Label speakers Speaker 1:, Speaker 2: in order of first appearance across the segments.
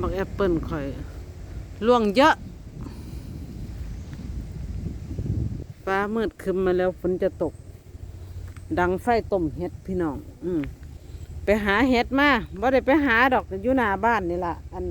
Speaker 1: บักแอปเปิลข่อยล่วงเยอะ ฟ้ามืดคึมมาแล้วฝนจะตก ดังไฟต้มเห็ดพี่น้อง อืมไปหาเห็ดมาบ่ได้ไปหาดอกอยู่หน้าบ้านนี่ล่ะ อัน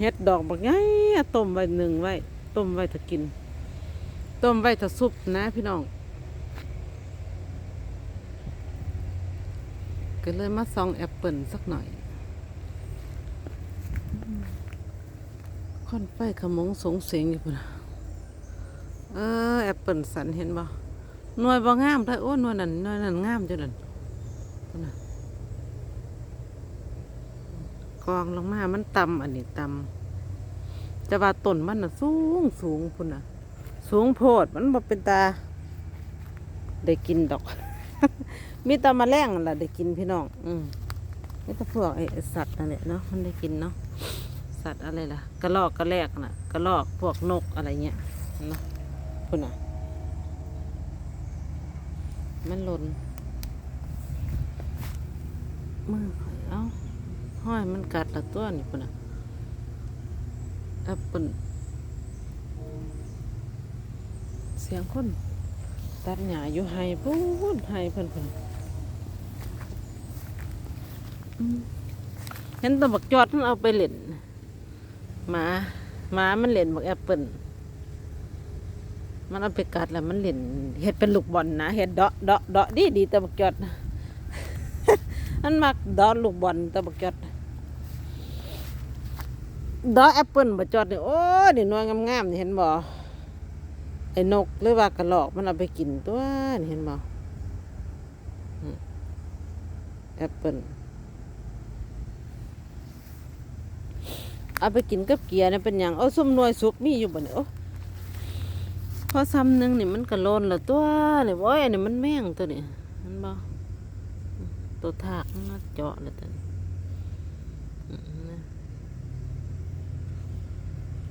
Speaker 1: เห็ดดอกบักไงต้มไว้หนึ่งไว้ ต้มไว้ถ้ากิน ต้มไว้ถ้าซุปนะพี่น้อง ก็เลยมาซองแอปเปิลสักหน่อยค่อนไฟขมงสงเสียงอยู่พุ่นะเออแอปเปิลสันเห็นบ่หน่วยบ่งามเลยโอ้หน่วยนั่นหน่วยนั่นงามจังนั่นพุ่นน่ะกองลงมา มันต่ำอันนี้ต่ำจะว่าต้นมันน่ะสูงสูงพุ่นน่ะ สูงโพดมันบ่เป็นตา ได้กินดอก มีแต่แมาแรงนั่ะได้กินพี่น้อง อืมมีแต่พวกไอสัตว์นั่นแหละเนาะมันได้กินเนาะสัตว์อะไรล่ะกระรอกกระแรกน่ะกระรอกพวกนกอะไรเงี้ยเนาะพุ่นน่ะ มันหล่นมือข่อยเอ้าห้อยมันกัดละตัวนี่พุ่นน่ะแอปเปิลเสียงคน ตัดหญ้าอยู่ไห้พูนไห้เพิ่นเพิ่นเห็นตะบักจอดมันเอาไปเล่นหมาหมามันเล่นบักแอปเปิลมันเอาไปกัดแล้วมันเล่นเฮ็ดเป็นลูกบอลนะเฮ็ดเดาะเดาะเดาะดีดีตะบักจอดมันมักเดาะลูกบอลตะบักจอดเดาะแอปเปิลบักจอดนี่โอ้ยนี่น่วยงามๆนี่เห็นบ่ ไอ้นกหรือว่ากระหรอกมันเอาไปกินตัวนี่เห็นบ่อืมแอปเปิลเอาไปกินกับเกียร์เนี่ยเป็นอย่างเอาส้มนวยสุกมีอยู่บ่เนี่ยโอ้พอซ้ำหนึ่งนี่มันกระโลนละตัวนี่โอ้ยอันนี้มันแม่งตัวนี่เห็นบ่อืมตัวทากมันเจาะเลยตัวนี้อืมนะ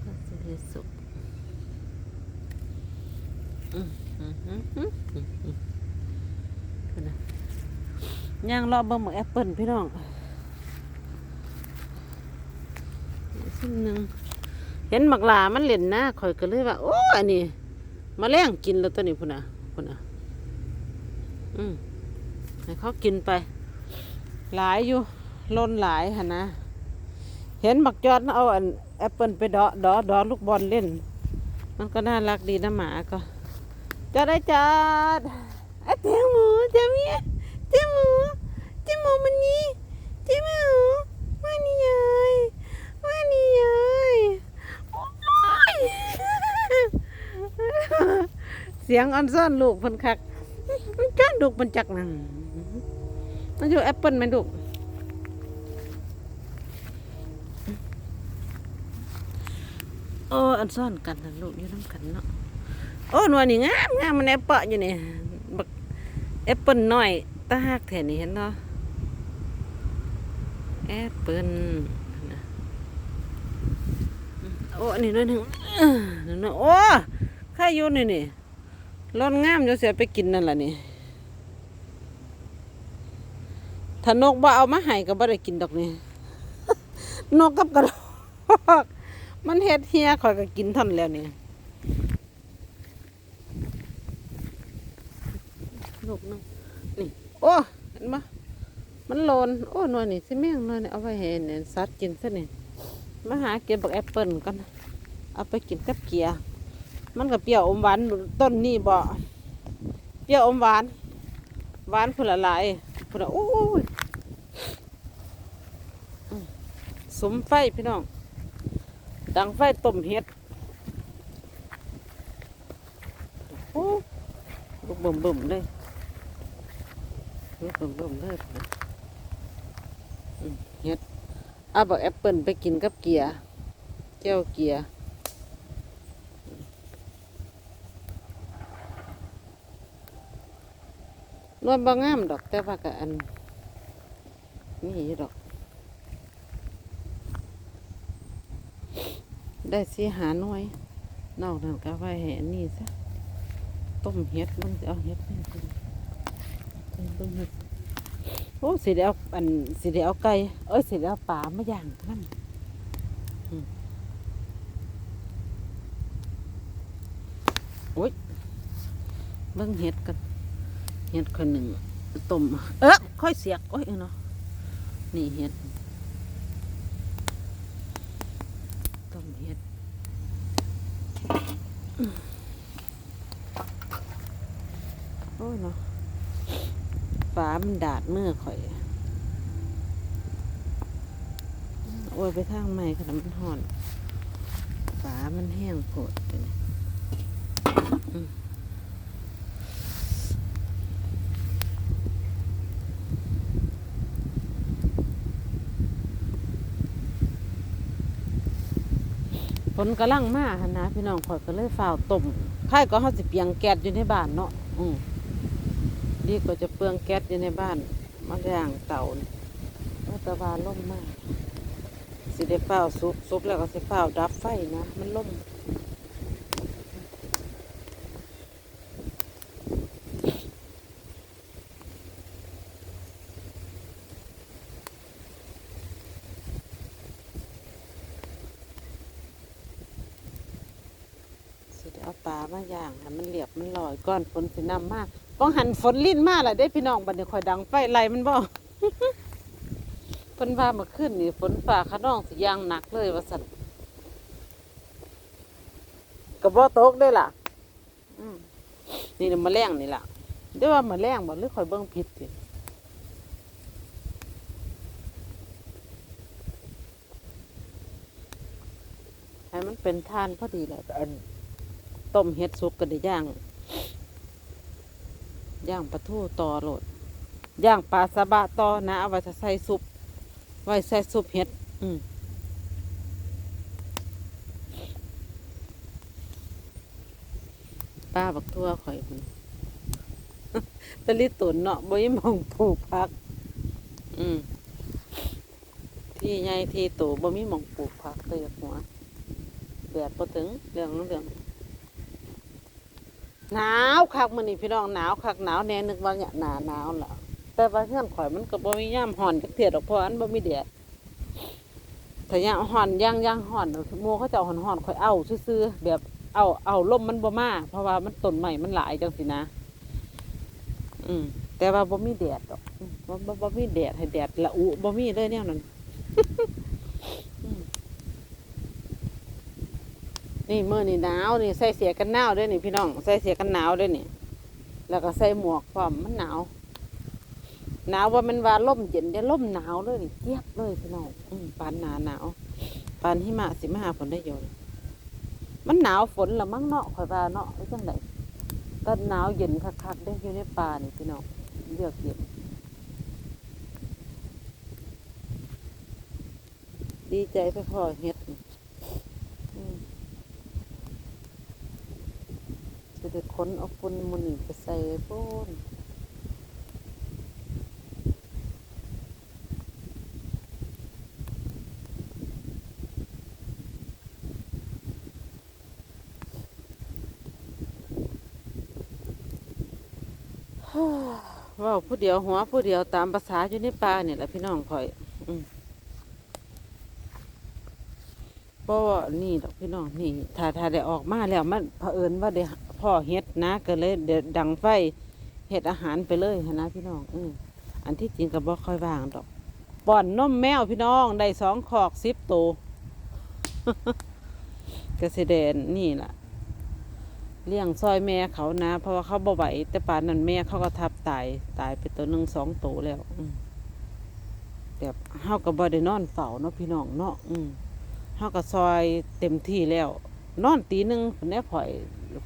Speaker 1: แล้วสิได้สุก ย่างรอบเบิ่งหมกแอปเปิลพี่น้องชิ้นหนึ่งเห็นหมักลามันเล่นหนะข่อยก็เลยว่า โอ้อันนี้มาแล้งกินแล้วตัวนี้พุ่นน่ะพุ่นน่ะอืมให้เขากินไป หลายอยู่ล้นหลายหะนะ เห็นหมักจอดเอาอันแอปเปิลไปดอดอดอลูกบอลเล่น มันก็น่ารักดีนะหมาก็ จะได้จัดเจ้าหมูเจ้าเมียเจ้าหมูเจ้าหมูมันนี่เจ้าหมูว่านี่ยายว่านี่ยายโอ๊ยเสียงอันซ่อนลูกพันคักมันจ้าดุกมันจักนังมันอยู่แอปเปิลไหมลูกโอ้อันซ่อนกันนะลูกอยู่น้ำกันเนาะ โอ้หนวนี่งามงามมันแอปเปิลอยู่นี่บักแอปเปิลน้อยตาหักแถนี่เห็นเนาะแอปเปิลโอ้นนี้หน่อยหนึ่งนั่นโอ้ข้าอยู่นี่นี่ร้อนงามจะเสียไปกินนั่นแหละนี่ถ้านกบ่เอามาให้ก็บ่ได้กินดอกนี่นกกับกระรอกมันเฮ็ดเฮียข่อยก็กินท่านนแล้วนี่ ลูกนึงนี่ โอ้เห็นปะมันโลนโอ้หน่วยนี่สิแม่งหน่วยนี่เอาไว้ให้เนี่ยสัตว์กินซะนี่มาหาเก็บบักแอปเปิลกันเอาไปกินกับเกียร์มันก็เปรี้ยวอมหวานต้นนี่บ่เปรี้ยวอมหวานหวานผุละลายผุละโอ้ยอืมสมไฟพี่น้อง ดังไฟต้มเห็ดโอ้ลูกเบิ่มๆเลย เฮ็ดเบิ่มๆเลยอืมเฮ็ดเอาบักแอปเปิลไปกินกับเกียร์แก้วเกียร์นวลบางงามดอกแต่ว่าก็อันนี่ดอก ได้สีหาหน่วย นอกนั้นก็ไว้ให้อันนี้ซะต้มเฮ็ดมันจะเอาเฮ็ดนี่ สิเบิ่งเฮ็ดโอ้สิได้เอาอันสิได้เอาไก่เอ้ยสิได้เอาปลามาย่างนั่นโอ้ยเบิ่งเห็ดกันเห็ดคนหนึ่งต้มเออค่อยเสียกโอ้ยเนาะนี่เห็ดต้มเห็ดโอ้ยเนาะ ฟ้ามันดาดเมื่อข่อยโอ้ยไปทางใหม่ขนมันห่อนฟ้ามันแห้งโผดไปเลยฝนกำลังมาหันนะพี่น้องข่อยก็เลยฝ้าวต้มใครก็เขาสิเปียงแก๊สอยู่ในบ้านเนาะอืม ดีกว่าจะเปลืองแก๊สอยู่ในบ้านมาย่างเต่านี่ว่าแตะวาล่มมาก สิได้เฝ้าวซุปซุปแล้วก็สิเฝ้าวดับไฟนะ มันล่มสิได้เอาปลามาย่างให้มันเรียบมันลอยก้อนฝนสินำมาก ป้องหันฝนลิ้นมาแหละได้พี่น้องบัดนี้คอยดังไฟไล่มันบ่เพิ่นว่ามื่อคืนนี่ฝนฟ้าขนองสิย่างหนักเลยว่าซั่นก็บ่ตกได้ล่ะนี่น่ะแมลงนี่ล่ะเดี๋ยวว่ามาแมลงบ่หรือข่อยเบิ่งผิดสิให้มันเป็นทานพอดีแหละต้มเห็ดสุกก็ได้ย่าง ย่างปลาทูต่อโหลดย่างปลาสะบะต่อนะเอาไว้ใส่ซุป ไว้ใส่ซุปเห็ด อืมป้าบักทั่วข่อยมันตะลิตุนเนาะบ่ยมองปลูกผัก อืมที่ใหญ่ที่โตบ่มีมองปลูกผักเตยหัวแดดบ่ถึงเรื่องเรื่อง หนาวคักมื้อนี้พี่น้องหนาวคักหนาวแน่นึกว่าเนี่ยหนาหนาวล่ะแต่ว่าเฮือนข่อยมันก็บ่มียามฮ้อนจักเทื่อดอกเพราะอันบ่มีแดดถ้ายามฮ้อนย่างย่างฮ้อนหมู่เขาจ้าฮ้อนฮ้อนข่อยเอาซื่อๆแบบเอาเอาลมมันบ่มาเพราะว่ามันต้นไม้มันหลายจังซี่นะ อืมแต่ว่าบ่มีแดดดอกบ่บ่บ่มีแดดให้แดดละอุบ่มีเลยแนวนั้น อืม นี่เมื้อนี่หนาวนี่ใส่เสียกันหนาวด้วยนี่พี่น้องใส่เสียกันหนาวด้วยนี่ แล้วก็ใส่หมวกพร้อมมันหนาว หนาวว่ามันว่าล่มเย็นเดี๋ยวล่มหนาวเลยนี่เจี๊ยบเลยพี่น้องอปานหนาหนาวปานหิมะสิมาหาฝนได้อยู่นี่มันหนาวฝนละมั้งเนาะข่อยว่าเนาะหรือจังไดก็หนาวเย็นคักๆได้อยู่ในป่านี่พี่น้องเลือกเย็นดีใจไปพ่อเฮ็ดนี่อืมจะได้ข นเอาฝุ่นมันนี่ไปใส่ปูนว่าผู้เดียวหัวผู้เดียวตามภาษาอยู่ในป่าเนี่ยแหละพี่น้องคอยเพราะว่านี่ดอกพี่น้องนี่ถ้าถ้าได้ออกมาแล้วมันเผอิญว่าได้ พ่อเฮ็ดนะก็เลยเดี๋ยวดังไฟเฮ็ดอาหารไปเลยหั้นนะพี่น้องอืมอันที่จริงก็บ่ค่อยว่างดอกป้อนนมแมวพี่น้องได้สองขอกสิบตัวกสิเดนนี่ล่ะเลี้ยงซอยแม่เขานะ เพราะว่าเขาบ่ไหวแต่ป่านนั้นแม่เขาก็ทับตายตายไปตัวหนึ่งสองตัวแล้วแต่เฮาก็บบ่ได้นอนเฝ้าเนาะพี่น้องเนาะอืมเฮาก็ซอยเต็มที่แล้ว นอนตีหนึ่งคนนี้ผ่อย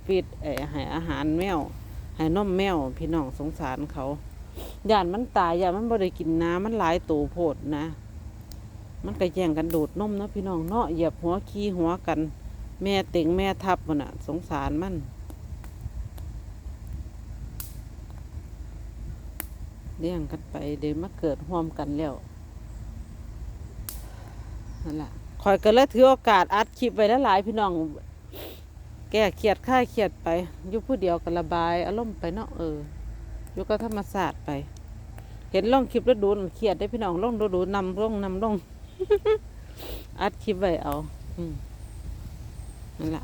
Speaker 1: ฟีดเอ่อให้อาหารแมวให้นมแมว พี่น้องสงสารเขาย่านมันตายย่านมันบ่ได้กินน้ำมันหลายตัวโพดนะ มันก็แย่งกันดูดนมนะพี่น้องเนาะเหยียบหัวขี้หัวกัน แม่เต็งแม่ทับมันอะ สงสารมันเลี้ยงกันไปเดี๋ยวมาเกิดร่วมกันแล้วนั่นแหละ่อยก็เลยถือโอกาสอัดคลิปไว้หลายๆพี่น้อง แก้เครียดค่าเครียดไปอยู่ผู้เดียวก็ระบาย อารมณ์ไปเนาะเอออยู่ก็ธรรมศาสตร์ไป เห็นลงคลิปแล้วดูเครียดได้พี่น้องลงดูดูนำลงนำลงอัดคลิปไว้เอา อืมนั่นแหละ